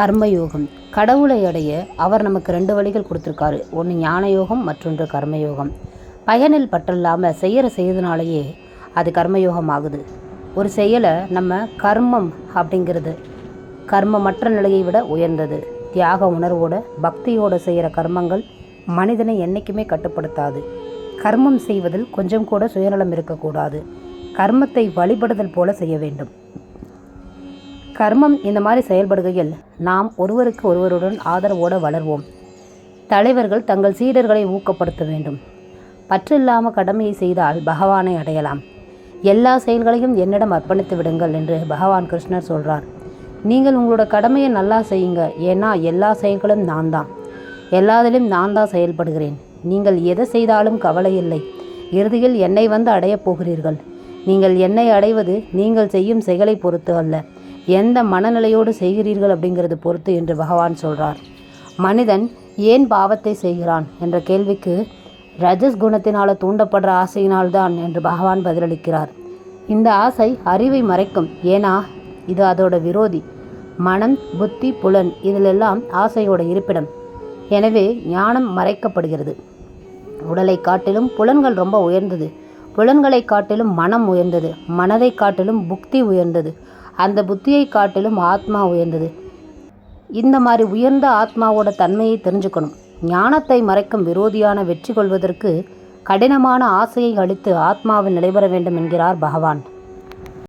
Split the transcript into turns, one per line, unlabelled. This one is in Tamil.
கர்மயோகம். கடவுளை அடைய அவர் நமக்கு ரெண்டு வழிகள் கொடுத்துருக்காரு. ஒன்று ஞான யோகம் மற்றொன்று கர்மயோகம். பயனில் பற்றில்லாமல் செய்கிற செய்யறதுனாலேயே அது கர்மயோகம் ஆகுது ஒரு செயலை நம்ம கர்மம் அப்படிங்கிறது கர்மமற்ற நிலையை விட உயர்ந்தது. தியாக உணர்வோட பக்தியோடு செய்கிற கர்மங்கள் மனிதனை என்றைக்குமே கட்டுப்படுத்தாது. கர்மம் செய்வதில் கொஞ்சம் கூட சுயநலம் இருக்கக்கூடாது. கர்மத்தை வழிபடுதல் போல செய்ய வேண்டும். கர்மம் இந்த மாதிரி செயல்படுகையில் நாம் ஒருவருக்கு ஒருவருடன் ஆதரவோடு வளர்வோம். தலைவர்கள் தங்கள் சீடர்களை ஊக்கப்படுத்த வேண்டும். பற்றில்லாம கடமையை செய்தால் பகவானை அடையலாம். எல்லா செயல்களையும் என்னிடம் அர்ப்பணித்து விடுங்கள் என்று பகவான் கிருஷ்ணர் சொல்கிறார் நீங்கள் உங்களோட கடமையை நல்லா செய்யுங்க. ஏன்னா எல்லா செயல்களும் நான் தான் எல்லாத்திலும் நான் தான் செயல்படுகிறேன். நீங்கள் எதை செய்தாலும் கவலை இல்லை. இறுதியில் என்னை வந்து அடையப் போகிறீர்கள். நீங்கள் என்னை அடைவது நீங்கள் செய்யும் செயலை பொறுத்து அல்ல. எந்த மனநிலையோடு செய்கிறீர்கள் அப்படிங்கிறது பொறுத்து என்று பகவான் சொல்கிறார் மனிதன் ஏன் பாவத்தை செய்கிறான் என்ற கேள்விக்கு ரஜஸ் குணத்தினால் தூண்டப்படுற ஆசையினால்தான் என்று பகவான் பதிலளிக்கிறார். இந்த ஆசை அறிவை மறைக்கும். ஏன்னா இது அதோட விரோதி. மனம் புத்தி புலன் இதிலெல்லாம் ஆசையோட இருப்பிடம். எனவே ஞானம் மறைக்கப்படுகிறது. உடலை காட்டிலும் புலன்கள் ரொம்ப உயர்ந்தது. புலன்களை காட்டிலும் மனம் உயர்ந்தது. மனதை காட்டிலும் புக்தி உயர்ந்தது. அந்த புத்தியை காட்டிலும் ஆத்மா உயர்ந்தது. இந்த மாதிரி உயர்ந்த ஆத்மாவோட தன்மையை தெரிஞ்சுக்கணும். ஞானத்தை மறைக்கும் விரோதியான வெற்றி கொள்வதற்கு கடினமான ஆசையை அளித்து ஆத்மாவில் நிலைபெற வேண்டும் என்கிறார் பகவான்.